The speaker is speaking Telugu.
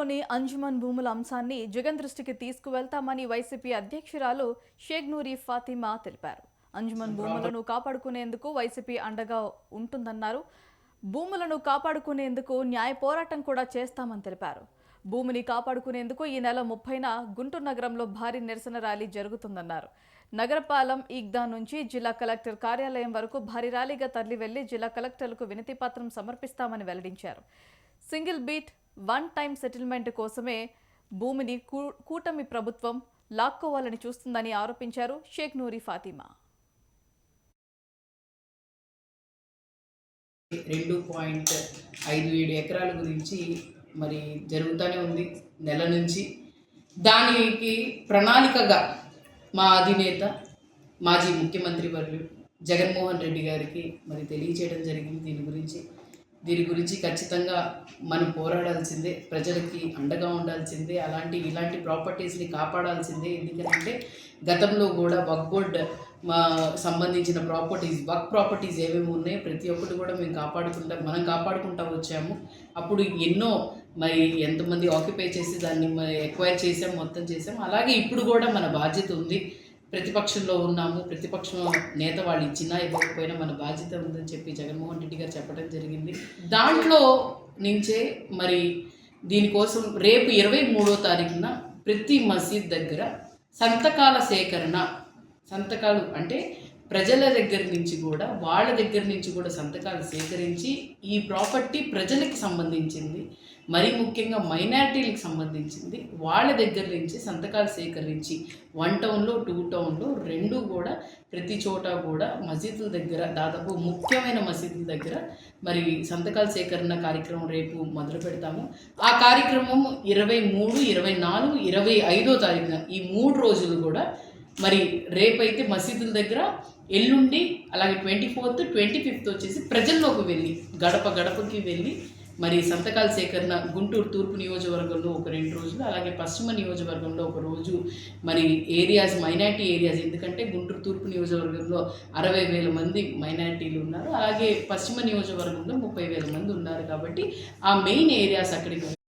గుంటూరులోని అంజుమన్ భూముల అంశాన్ని జగన్ దృష్టికి తీసుకువెళ్తామని వైసీపీ అధ్యక్షురాలు షేక్ నూరి ఫాతిమా తెలిపారు. అంజుమన్ భూములను కాపాడుకునేందుకు వైసీపీ అండగా ఉంటుందన్నారు. భూములను కాపాడుకునేందుకు న్యాయ పోరాటం కూడా చేస్తామని తెలిపారు. భూమిని కాపాడుకునేందుకు ఈ నెల ముప్పైన గుంటూరు నగరంలో భారీ నిరసన ర్యాలీ జరుగుతుందన్నారు. నగరపాలెం ఈగ్దా నుంచి జిల్లా కలెక్టర్ కార్యాలయం వరకు భారీ ర్యాలీగా తరలి వెళ్ళి జిల్లా కలెక్టర్లకు వినతి పత్రం సమర్పిస్తామని వెల్లడించారు. Single beat one time settlement కోసమే భూమిని కూటమి ప్రభుత్వం లాక్కోవాలని చూస్తుందని ఆరోపించారు షేక్ నూరి ఫాతిమా. రెండు పాయింట్ ఐదు ఏడు ఎకరాల గురించి మరి జరుగుతూనే ఉంది నెల నుంచి. దానికి ప్రణాళికగా మా అధినేత మాజీ ముఖ్యమంత్రి వర్యులు జగన్మోహన్ రెడ్డి గారికి మరి తెలియచేయడం జరిగింది దీని గురించి. దీని గురించి ఖచ్చితంగా మనం పోరాడాల్సిందే ప్రజలకి అండగా ఉండాల్సిందే అలాంటి ఇలాంటి ప్రాపర్టీస్ని కాపాడాల్సిందే. ఎందుకంటే గతంలో కూడా వక్ బోర్డ్ మా సంబంధించిన ప్రాపర్టీస్ వర్క్ ప్రాపర్టీస్ ఏమేమి ఉన్నాయో ప్రతి ఒక్కటి కూడా మేము కాపాడుకుంటా మనం కాపాడుకుంటా వచ్చాము. అప్పుడు ఎన్నో మరి ఎంతమంది ఆక్యుపై చేసి దాన్ని ఎక్వైర్ చేసాం మొత్తం చేసాం. అలాగే ఇప్పుడు కూడా మన బాధ్యత ఉంది. ప్రతిపక్షంలో ఉన్నాము ప్రతిపక్షం నేత వాళ్ళు ఇచ్చినా ఇవ్వకపోయినా మన బాధ్యత ఉందని చెప్పి జగన్మోహన్ రెడ్డి గారు చెప్పడం జరిగింది. దాంట్లో నుంచే మరి దీనికోసం రేపు ఇరవై మూడో తారీఖున ప్రతి మసీద్ దగ్గర సంతకాల సేకరణ సంతకాలు అంటే ప్రజల దగ్గర నుంచి కూడా వాళ్ళ దగ్గర నుంచి కూడా సంతకాలు సేకరించి ఈ ప్రాపర్టీ ప్రజలకి సంబంధించింది మరి ముఖ్యంగా మైనారిటీలకు సంబంధించింది వాళ్ళ దగ్గర నుంచి సంతకాలు సేకరించి వన్ టౌన్లో టూ టౌన్లో రెండు కూడా ప్రతి చోట కూడా మసీదుల దగ్గర దాదాపు ముఖ్యమైన మసీదుల దగ్గర మరి సంతకాల సేకరణ కార్యక్రమం రేపు మొదలు పెడతాము. ఆ కార్యక్రమం ఇరవై మూడు ఇరవై నాలుగు ఇరవై ఐదో తారీఖున ఈ మూడు రోజులు కూడా మరి రేపైతే మసీదుల దగ్గర ఎల్లుండి అలాగే ట్వంటీ ఫోర్త్ ట్వంటీ ఫిఫ్త్ వచ్చేసి ప్రజల్లోకి వెళ్ళి గడప గడపకి వెళ్ళి మరి సంతకాల సేకరణ గుంటూరు తూర్పు నియోజకవర్గంలో ఒక రెండు రోజులు అలాగే పశ్చిమ నియోజకవర్గంలో ఒక రోజు మరి ఏరియాస్ మైనార్టీ ఏరియాస్ ఎందుకంటే గుంటూరు తూర్పు నియోజకవర్గంలో అరవై వేల మంది మైనార్టీలు ఉన్నారు అలాగే పశ్చిమ నియోజకవర్గంలో ముప్పై వేల మంది ఉన్నారు కాబట్టి ఆ మెయిన్ ఏరియాస్ అక్కడికి